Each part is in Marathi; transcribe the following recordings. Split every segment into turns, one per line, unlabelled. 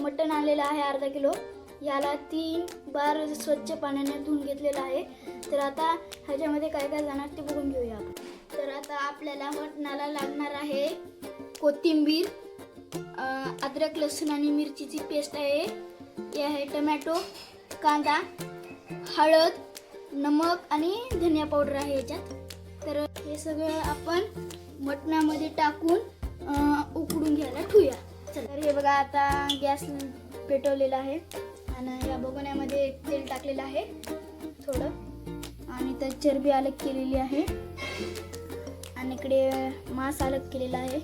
मटण आणलेलं आहे अर्धा किलो. याला तीन बार स्वच्छ पाण्याने धुवून घेतलेलं आहे. तर आता ह्याच्यामध्ये काय काय जाणार ते बघून घेऊया तर आता आपल्याला मटणाला लागणार आहे कोथिंबीर अद्रक लसूण आणि मिरचीची पेस्ट आहे. हे आहे टमॅटो कांदा हळद नमक आणि धनिया पावडर आहे याच्यात. तर हे सगळं आपण मटणामध्ये टाकून उकडून घ्यायला ठेवूया. तर हे बघा आता गॅस पेटवलेला आहे आणि या बगोन्यामध्ये तेल टाकलेलं आहे थोडं. आणि त्यात चरबी अलग केलेली आहे. आणि इकडे मांस अलग केलेला आहे.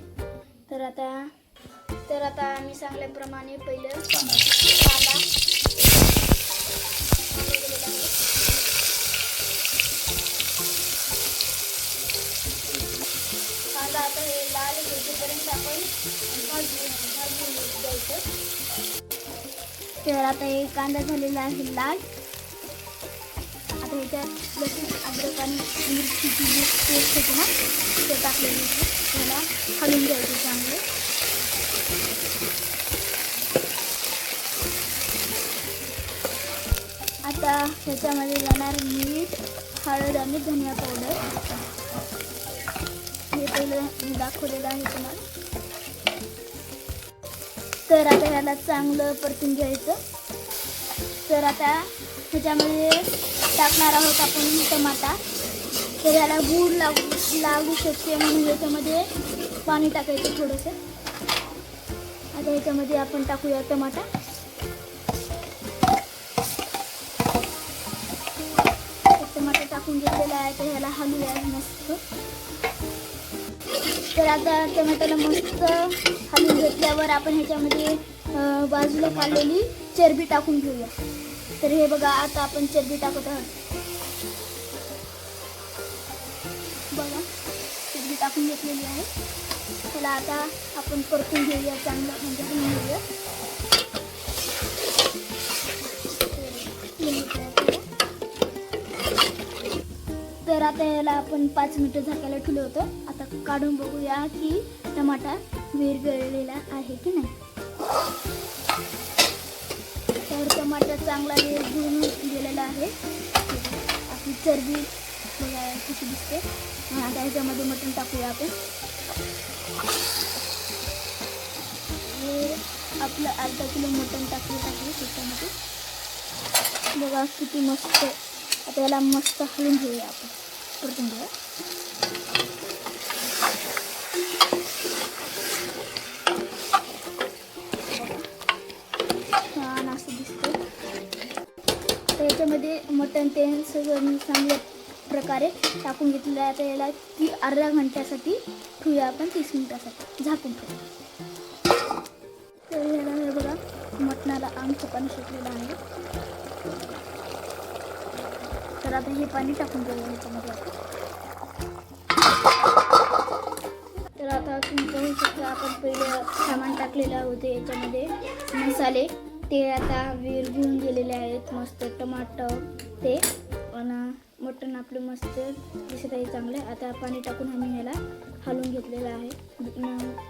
तर आता तर आता मी सांगल्याप्रमाणे पहिलं कांदा भाजून तर आता हे कांदा झालेला आहे लाल. आता ह्याच्यात लसूण अद्रक आणि मिरचीची जी पेस्ट होती ना ते टाकलेली आहे. त्याला हलवून घ्यायचं चांगलं. आता ह्याच्यामध्ये जाणार मीठ हळद आणि धनिया पावडर. हे पहिलं मी दाखवलेलं आहे तुम्हाला. तर आता ह्याला चांगलं परतून घ्यायचं. तर आता ह्याच्यामध्ये टाकणार आहोत आपण टमाटा. तर ह्याला गूळ लागू लागू शकते म्हणून ह्याच्यामध्ये पाणी टाकायचं थोडंसं. आता ह्याच्यामध्ये आपण टाकूया टमाटा. टमाटा टाकून घेतलेला आहे तर ह्याला हलूया मस्त. तर आता टमाट्याला मस्त हलवून घेतल्यावर आपण ह्याच्यामध्ये बाजूला काढलेली चरबी टाकून घेऊया. तर हे बघा आता आपण चरबी टाकत आहोत. बघा चरबी टाकून घेतलेली आहे. त्याला आता आपण परतून घेऊया चांगलं म्हणजे घेऊया तर आता याला आपण पाच मिनटं झाकायला ठेवलं होतं. आता काढून बघूया की टमाटा विरघळलेला आहे की नाही. तर टमाटा चांगला विरघळून गेलेला आहे. आपली चरबी बघा कशी दिसते. आता ह्याच्यामध्ये मटण टाकूया आपण. आपलं अर्धा किलो मटण टाकलं टाकलं त्याच्यामध्ये. बघा किती मस्त आता याला मस्त हलवून घेऊया आपण. परतून घेऊया. छान असं दिसतं तर याच्यामध्ये मटण तेल सगळं चांगल्या प्रकारे टाकून घेतलेलं आहे. आता याला ती अर्ध्या घंट्यासाठी ठेवूया आपण तीस मिनिटासाठी. झाकून ठेवूया. तर याला हे बघा मटणाला आमचं पाणी सुटलेलं आहे. तर आता हे पाणी टाकून देऊया ह्याच्यामध्ये आपण तर आता तुम्ही पाहू शकता आपण पहिलं सामान टाकलेलं होते याच्यामध्ये. मसाले ते आता विरघळून गेलेले आहेत मस्त टमाटर ते. आणि मटण आपलं मस्त दिसत आहे चांगलं. आता पाणी टाकून आम्ही ह्याला हलवून घेतलेलं आहे.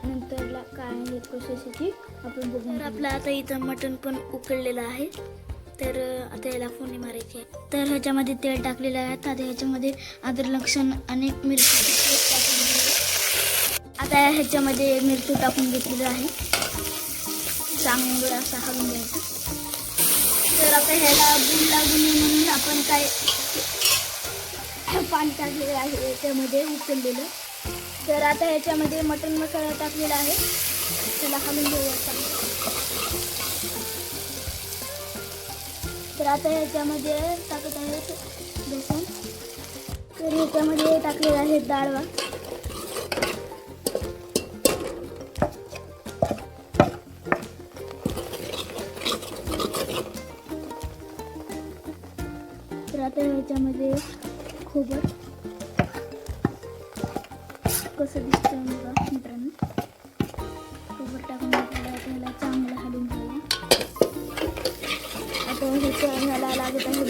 नंतरला काय आहे प्रोसेसची आपण बघून आपलं आता इथं मटण पण उकळलेलं आहे. तर आता याला फोडणी मारायची आहे. तर ह्याच्यामध्ये तेल टाकलेलं आहे. आता ह्याच्यामध्ये आदर लक्षण आणि मिरची टाकून आता ह्याच्यामध्ये मिरची टाकून घेतलेलं आहे. चांगलं असा हलून घ्यायचं. तर आता ह्याला गुण लागू नये म्हणून आपण काय पाणी टाकलेलं आहे. त्यामध्ये उचललेलं तर आता ह्याच्यामध्ये मटण मसाला टाकलेला आहे. त्याला हलून घेऊया तर आता ह्याच्यामध्ये टाकत आहेत बेसन. तर ह्याच्यामध्ये टाकलेले आहेत डाळवा तर आता ह्याच्यामध्ये खोबर. कसं दिसतं बघा मित्रांनो. खोबर टाकून घेतलेलं चांगलं हलून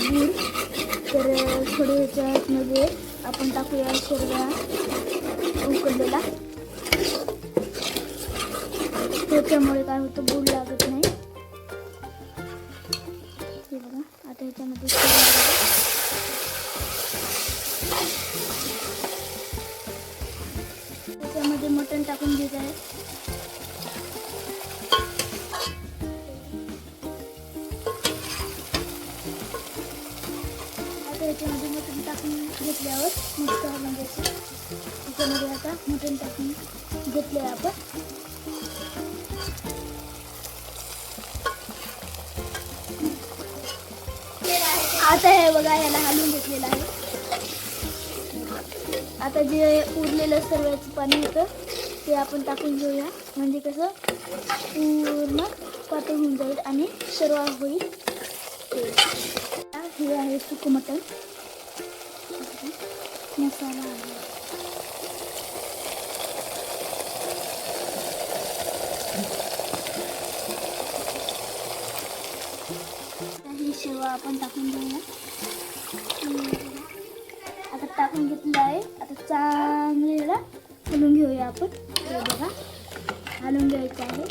घेईन तर थोडं ह्याच्यामध्ये आपण टाकूया शेरगा उकडलेला. त्याच्यामुळे काय होतं गुड लागत नाही. बघा आता ह्याच्यामध्ये त्याच्यामध्ये मटण टाकून घेत आहे याच्यामध्ये मटण टाकून घेतल्यावर मस्त म्हणजे त्याच्यामध्ये आता मटण टाकून घेतले आपण. आता हे बघा याला हलवून घेतलेलं आहे. आता जे उरलेलं सर्वांचं पाणी होतं ते आपण टाकून घेऊया. म्हणजे कसं पूर्ण पातळ होऊन जाईल आणि सर्व होईल. हे आहे सुकं मटण मसाला आहे ही शेवा आपण टाकून घेऊया आता टाकून घेतलं आहे आता चांगले याला हलवून घेऊया आपण हे बघा हलवून घ्यायचं आहे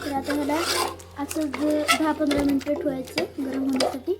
तर आता ह्याला असं जे दहा पंधरा मिनटं ठेवायचं गरम होण्यासाठी.